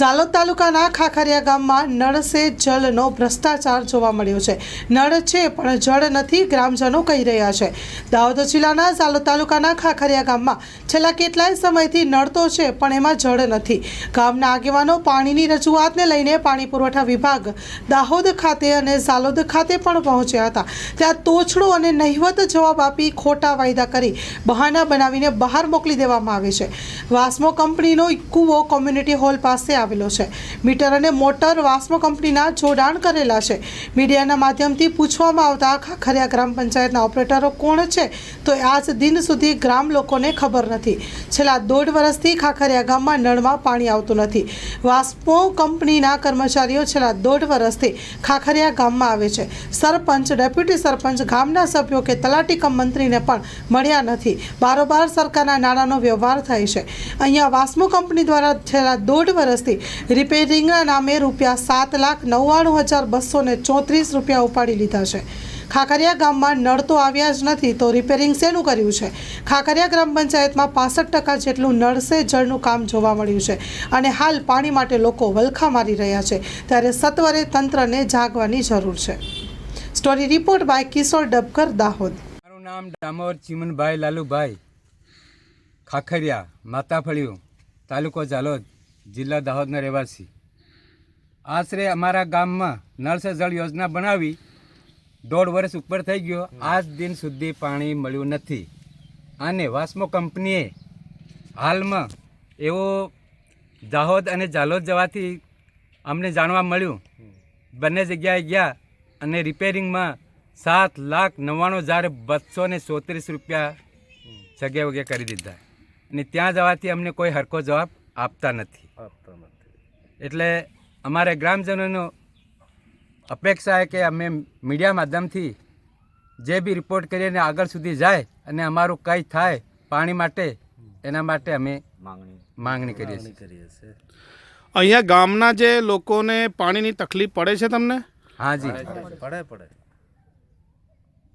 ઝાલોદ તાલુકાના ખાખરિયા ગામમાં નળ સે જલનો ભ્રષ્ટાચાર જોવા મળ્યો છે. નળ છે, પણ જળ નથી, ગ્રામજનો કહી રહ્યા છે. દાહોદ જિલ્લાના ઝાલોદ તાલુકાના ખાખરિયા ગામમાં છેલ્લા કેટલાય સમયથી નળ તો છે, પણ એમાં જળ નથી. ગામના આગેવાનો પાણીની રજૂઆતને લઈને પાણી પુરવઠા વિભાગ દાહોદ ખાતે અને ઝાલોદ ખાતે પણ પહોંચ્યા હતા. ત્યાં તોછડો અને નહિવત જવાબ આપી ખોટા વાયદા કરી બહાના બનાવીને બહાર મોકલી દેવામાં આવે છે. વાસ્મો કંપનીનો કૂવો કોમ્યુનિટી હોલ પાસે આવેલો છે. મીટર અને મોટર વાસ્મો કંપનીના જોડાણ કરેલા છે. મીડિયાના માધ્યમથી પૂછવામાં આવતા ખાખરિયા ગ્રામ પંચાયતના ઓપરેટરો કોણ છે? તો આજ દિન સુધી ગ્રામ લોકોને ખબર નથી. છેલ્લા દોઢ વર્ષથી ખાખરિયા ગામમાં નળમાં પાણી આવતું નથી. વાસ્મો કંપનીના કર્મચારીઓ છેલ્લા દોઢ વર્ષથી ખાખરિયા ગામમાં આવે છે. સરપંચ, ડેપ્યુટી સરપંચ, ગામના સભ્યો કે તલાટી કમ મંત્રીને પણ મળ્યા નથી. બારોબાર સરકારના નાણાંનો વ્યવહાર થાય છે. અહીંયા વાસ્મો કંપની દ્વારા છેલ્લા દોઢ વર્ષથી રિપેરિંગના નામે રૂપિયા સાત લાખ નવ્વાણું હજાર બસો ને ચોત્રીસ રૂપિયા ઉપાડી લીધા છે. ખાખરિયા ગામમાં નળ તો આવ્યા જ નથી તો રિપેરિંગ શેનું કર્યું છે? ખાખરિયા ગ્રામ પંચાયતમાં પાસઠ ટકા જેટલું નળસે જળનું કામ જોવા મળ્યું છે અને હાલ પાણી માટે લોકો વલખા મારી રહ્યા છે. ત્યારે સત્વરે તંત્રને જાગવાની જરૂર છે. Story report by Kishor Dabkar Dahod. મારું નામ ડામોર ચીમનભાઈ લાલુભાઈ. ખાખરિયા, માતાફળિયું, તાલુકો ઝાલોદ. જિલ્લા દાહોદના રહેવાસી. આશરે અમારા ગામમાં નળ સે જળ યોજના બનાવી દોઢ વર્ષ ઉપર થઈ ગયો. આજ દિન સુધી પાણી મળ્યું નથી. અને વાસ્મો કંપનીએ હાલમાં એવો દાહોદ અને જાલોદ જવાથી અમને જાણવા મળ્યું. બંને જગ્યાએ ગયા અને રિપેરિંગમાં સાત લાખ નવ્વાણું હજાર બસો ને ચોત્રીસ રૂપિયા જગ્યા વગે કરી દીધા. અને ત્યાં જવાથી અમને કોઈ હરકો જવાબ આપતા નથી. એટલે અમારે ગ્રામજનોનો અપેક્ષા છે કે અમે મીડિયા માધ્યમથી જે બી રિપોર્ટ કરીએ ને આગળ સુધી જાય અને અમારું કંઈ થાય પાણી માટે એના માટે અમે માંગણી. કરીએ છીએ. અહીંયા ગામના જે લોકોને પાણીની તકલીફ પડે છે તમને? હા જી.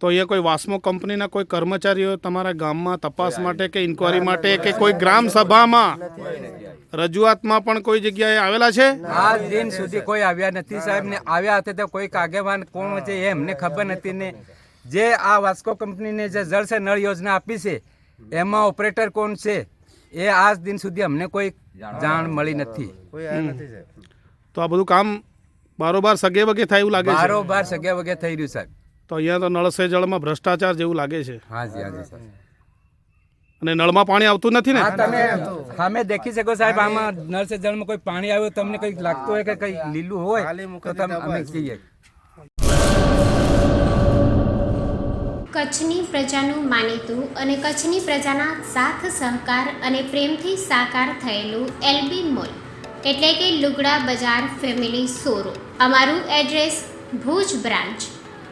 તો અહીંયા કોઈ વાસ્મો કંપનીના કોઈ કર્મચારીઓ તમારા ગામમાં તપાસ માટે કે ઇન્કવાયરી માટે કે કોઈ ગ્રામ સભામાં રજૂઆતમાં પણ કોઈ જગ્યાએ આવેલા છે? આ દિન સુધી કોઈ આવ્યા નથી સાહેબ ને આવ્યા હતા તો કોઈ આગેવાન કોણ છે એ એમને ખબર નથી ને. જે આ વાસ્કો કંપનીને જે જળ છે નળ યોજના આપી છે એમાં ઓપરેટર કોણ છે એ આજ દિન સુધી અમને કોઈ જાણ મળી નથી. તો આ બધું કામ બારોબાર સગે વગે થાય એવું લાગે છે? બારોબાર સગે વગે થઈ રહ્યું સાહેબ. તો અહીંયા તો નળ સે જળમાં ભ્રષ્ટાચાર જેવું લાગે છે. હાજી હાજી અને નળમાં પાણી આવતું નથી ને? હા તમે સામે દેખી શકો સાહેબ આમાં નળ સે જળમાં કોઈ પાણી આવ્યું તમને કંઈક લાગતું હોય કે કંઈ લીલું હોય તો તમે અમે જઈએ કચ્છની પ્રજાનું માનીતું અને કચ્છની પ્રજાના સાથ સહકાર અને પ્રેમથી સાકાર થયેલું એલબી મોલ એટલે કે લુગડા બજાર ફેમિલી શોરૂમ. અમારું address Bhuj branch.